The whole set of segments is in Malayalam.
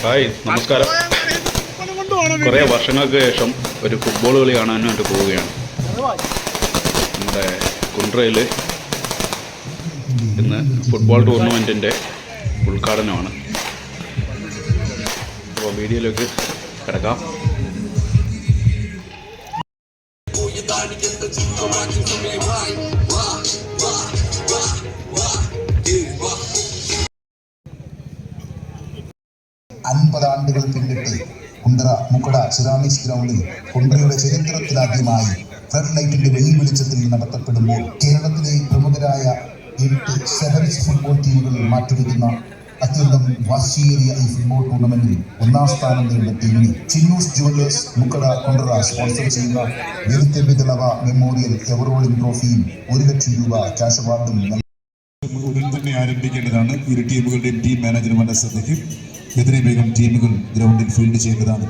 ഹായ് നമസ്കാരം കുറേ വർഷങ്ങൾക്ക് ശേഷം ഒരു ഫുട്ബോൾ കളി കാണാനായിട്ട് പോവുകയാണ് നമ്മുടെ കുണ്ട്രയിൽ ഇന്ന് ഫുട്ബോൾ ടൂർണമെന്റിന്റെ ഉദ്ഘാടനമാണ് അപ്പോൾ വീഡിയോയിലേക്ക് കിടക്കാം അൻപത് ആണ്ടുകൾ പിന്നിട്ട് കുണ്ടറ മുക്കട സിറാമിക്സ് ഗ്രൗണ്ടിൽ കുണ്ടറയുടെ ചരിത്രത്തിലാദ്യമായി ഫ്ലഡ് ലൈറ്റിന്റെ വെയിൽ വെളിച്ചത്തിൽ നടത്തപ്പെടുമ്പോൾ കേരളത്തിലെ പ്രമുഖരായ എട്ട് സെവൻസ് ഫുട്ബോൾ ടീമുകൾ മാറ്റുരയ്ക്കുന്ന അത്യന്തം വാശിയേറിയ ഈ ഫുട്ബോൾ ടൂർണമെന്റിൽ ഒന്നാം സ്ഥാനം നേടുന്ന ടീമിന് ചിന്നൂസ് ജുവലേഴ്സ് മുക്കട കൊണ്ടറ സ്പോൺസർ ചെയ്യുന്ന വെളുത്തെബിതളവ മെമ്മോറിയൽ എവറോളിംഗ് ട്രോഫിയും ഒരു ലക്ഷം രൂപ ക്യാഷ് അവാർഡും ഉടൻ തന്നെ ആരംഭിക്കേണ്ടതാണ്. ഇരു ടീമുകളുടെയും ടീം മാനേജർമാരുടെ ശ്രദ്ധയ്ക്ക് എത്രയും വേഗം ടീമുകൾ ഗ്രൗണ്ടിൽ ഫീൽഡ് ചെയ്യേണ്ടതാണ്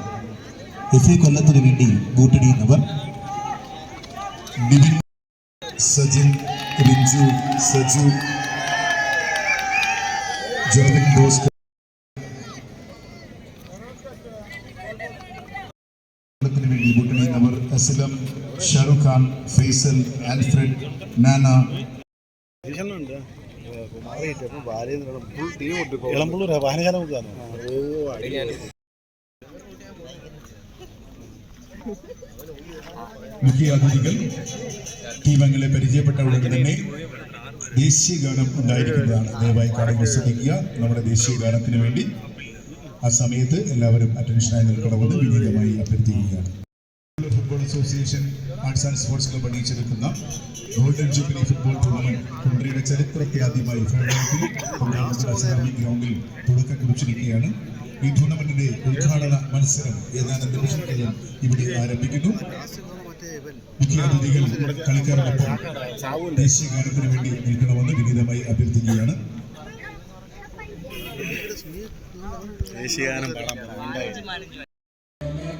എഫ് എ കൊല്ലത്തിന് വേണ്ടി ബൂട്ടടിയുന്നവർ നിവിൻ സജിൻ റിഞ്ചു സജു ജോവിൻ ബോസ് കൊല്ലത്തിന് വേണ്ടി ബൂട്ടടിയുന്നവർ അസ്ലം ഷാറുഖ് ഖാൻ ഫൈസൽ ആൽഫ്രഡ് നാന. ഇളമ്പള്ളൂർ വാഹനശാല മുക്കാണ് മുഖ്യ അതിഥികൾ ടീമംഗങ്ങളെ പരിചയപ്പെട്ട ഉടൻ തന്നെ ദേശീയ ഗാനം ഉണ്ടായിരിക്കുന്നതാണ്. ദയവായി കാണുമ്പോൾ ശ്രദ്ധിക്കുക നമ്മുടെ ദേശീയ ഗാനത്തിന് വേണ്ടി ആ സമയത്ത് എല്ലാവരും അറ്റൻഷനായി നിൽക്കണമെന്ന് വിനീതമായി അഭ്യർത്ഥിക്കുകയാണ്. Football association arts and sports club അണിയിച്ചെടുക്കുന്ന golden jubilee football tournament ചരിത്രത്തെ ആദ്യമായി ഫെഡറേറ്ററിൽ ഇസ്ലാമിക് ഗ്രൗണ്ടിൽ തുടക്കം കുറിച്ചിരിക്കുകയാണ്. ഈ ടൂർണമെന്റിന്റെ ഉദ്ഘാടന മത്സരം ഏതാനും നിമിഷങ്ങൾക്കകം ഇവിടെ ആരംഭിക്കുന്നു. മുഖ്യാതിഥികൾ കളിക്കാരോടൊപ്പം ദേശീയ ഗാനത്തിന് വേണ്ടി നിൽക്കണമെന്ന് വിനീതമായി അഭ്യർത്ഥിക്കുകയാണ്. ദേശീയഗാനം പാടാൻ പോകുന്നുണ്ടായിരുന്നു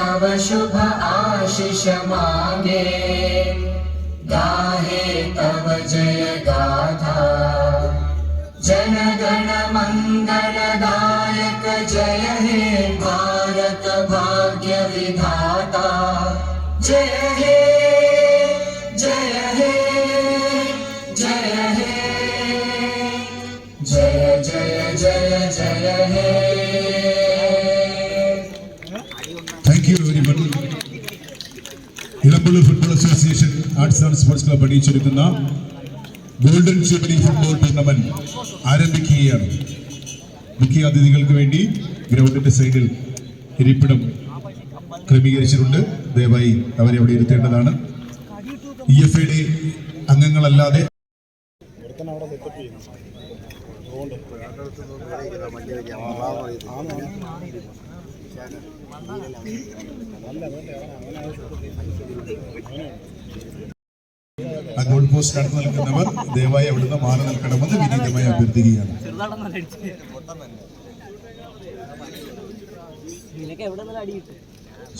तव शुभ आशिष मागे। गाहे तव जय गाथा। जन गण मङ्गलदायक जय हे भारत भाग्य विधाता। जय very football association arts and sports club അണിയിച്ചൊരുക്കുന്ന golden jubilee football tournament ആരംഭിക്കുകയാണ്. മുഖ്യ അതിഥികൾക്ക് വേണ്ടി ഗ്രൗണ്ടിന്റെ സൈഡിൽ ഇരിപ്പിടം ക്രമീകരിച്ചിട്ടുണ്ട്. ദയവായി അവരെ അവിടെ ഇരുത്തേണ്ടതാണ്. ഇ എഫ് ഐയുടെ അംഗങ്ങളല്ലാതെ അതുകൊണ്ട് ആ ഗോൾ പോസ്റ്റ് അടുത്ത് നിൽക്കുന്നവർ ദയവായി അവിടുന്ന് മാറി നിൽക്കണമെന്ന് വിനീതമായി അഭ്യർത്ഥിക്കുകയാണ്.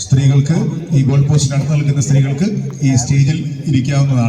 സ്ത്രീകൾക്ക് ഈ ഗോൾ പോസ്റ്റ് അടുത്ത് നിൽക്കുന്ന സ്ത്രീകൾക്ക് ഈ സ്റ്റേജിൽ ഇരിക്കാവുന്നതാണ്.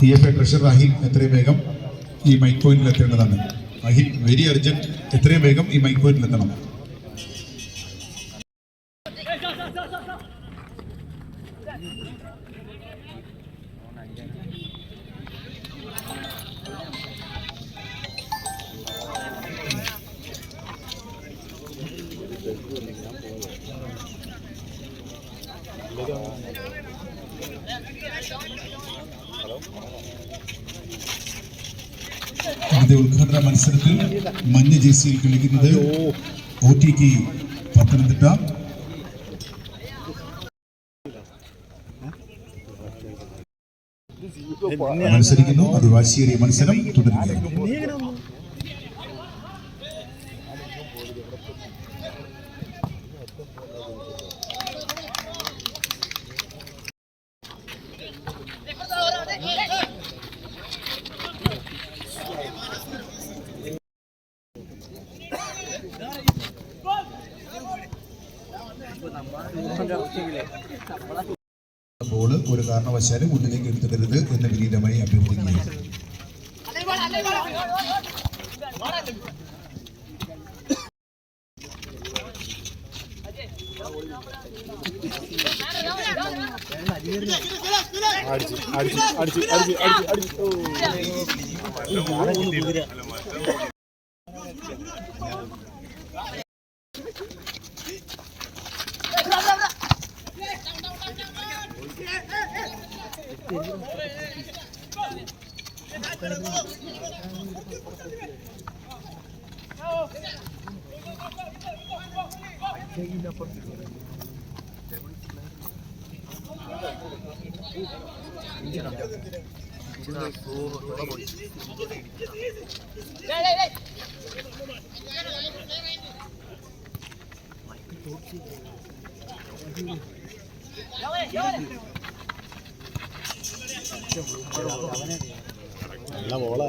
T F A treasurer Ahin എത്രയും വേഗം ഈ മൈക്ക് പോയിന്റിൽ എത്തേണ്ടതാണ്. വെരി അർജന്റ് എത്രയും വേഗം ഈ മൈക്ക് എത്തണം. ഇതിന്റെ ഉദ്ഘാടന മത്സരത്തിൽ മഞ്ഞ ജേഴ്സിയിൽ കളിക്കുന്നത് ഒ ടി കെ പത്തനംതിട്ട. മത്സരിക്കുന്നു. അതിവാശിയേറിയ മത്സരം തുടരുകയാണ്. ബോൾ ഒരു കാരണവശാലും മുന്നിലേക്ക് എടുത്തിടരുത് എന്ന് വിനീതമായി അഭ്യർത്ഥിക്കുകയാണ്. അടിച്ചു അടിച്ചു അടിച്ചു അടിച്ചു അടിച്ചു അടിച്ച്. 영원해 영원해 எல்லாம் போல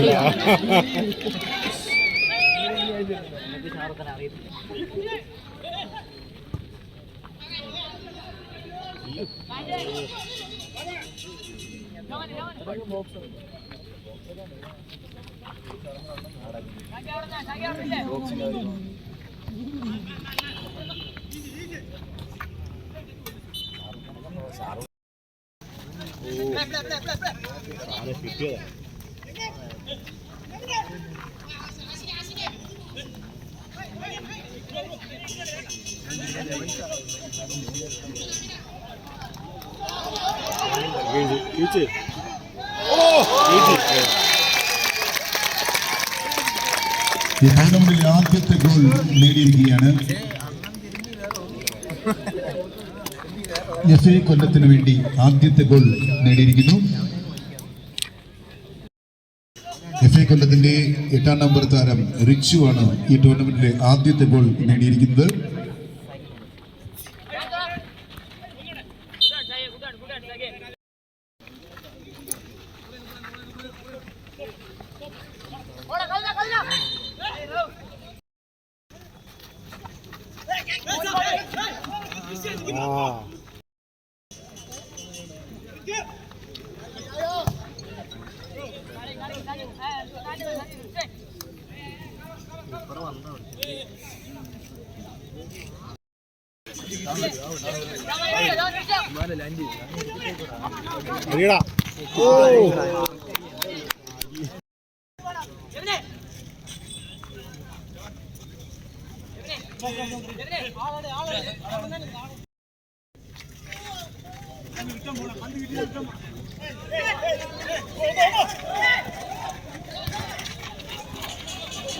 Yeah. Yüzü, yüzü. ടൂർണമെന്റിലെ ആദ്യത്തെ ഗോൾ നേടിയിരിക്കുകയാണ്. എസ് എ കൊല്ലത്തിന് വേണ്ടി ആദ്യത്തെ ഗോൾ നേടിയിരിക്കുന്നു. എഫ് എ കൊല്ലത്തിന്റെ എട്ടാം നമ്പർ താരം റിച്ചു ആണ് ഈ ടൂർണമെന്റിലെ ആദ്യത്തെ ഗോൾ നേടിയിരിക്കുന്നത്. അടിയടാ ഓ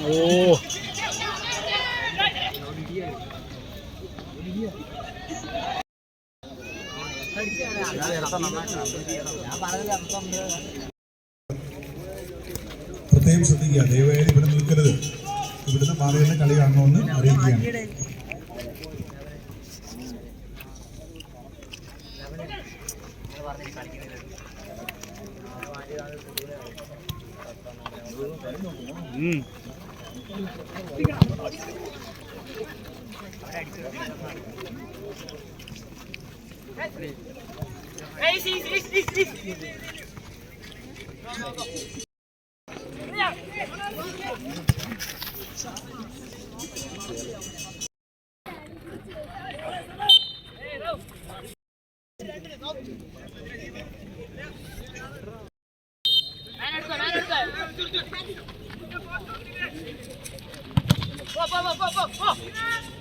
ഓ പ്രത്യേകം ശ്രദ്ധിക്കുക. ദയവായി ഇവിടെ നിൽക്കരുത്. ഇവിടുന്ന് മാറിയുള്ള കളി കാണണമെന്ന് അറിയിക്കുകയാണ്. É isso, isso, isso, isso, isso. Não, não, não. Go, go, go, go, go, go!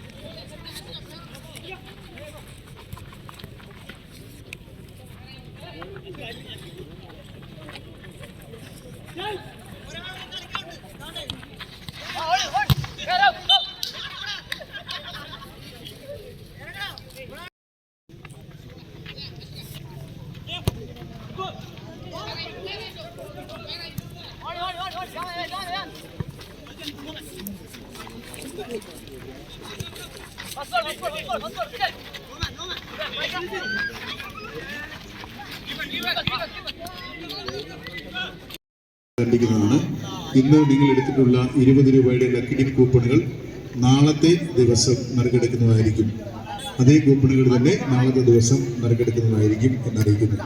Pastor, pastor, pastor, pastor, pastor. Norman, Norman. ആരംഭിക്കുന്നതാണ് ഇന്ന് നിങ്ങൾ എടുത്തിട്ടുള്ള ഇരുപത് രൂപയുടെ ലക്കിടി കൂപ്പണുകൾ നാളത്തെ ദിവസം നറുക്കെടുക്കുന്നതായിരിക്കും. അതേ കൂപ്പണുകൾ തന്നെ നാളത്തെ ദിവസം നറുക്കെടുക്കുന്നതായിരിക്കും എന്നറിയിക്കുന്നു.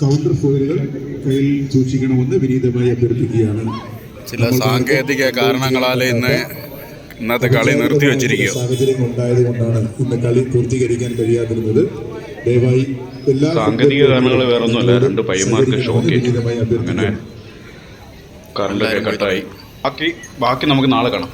കൗണ്ടർ ഫോയിലുകൾ കയ്യിൽ സൂക്ഷിക്കണമെന്ന് വിനീതമായി അഭ്യർത്ഥിക്കുകയാണ്. ചില സാങ്കേതിക കാരണങ്ങളാൽ ഇന്ന് ഇന്നത്തെ കളി നിർത്തി വെച്ചിരിക്കുക സാഹചര്യങ്ങൾ ഉണ്ടായത് കൊണ്ടാണ് ഇന്ന് കളി പൂർത്തീകരിക്കാൻ കഴിയാതിരുന്നത്. ദയവായി എല്ലാ സാങ്കേതിക കാരണങ്ങൾ വേറെ ഒന്നുമല്ല രണ്ട് പയ്യന്മാർക്ക് ഷോക്ക് അങ്ങനെ കറണ്ട് കട്ടായി. ബാക്കി ബാക്കി നമുക്ക് നാളെ കാണാം.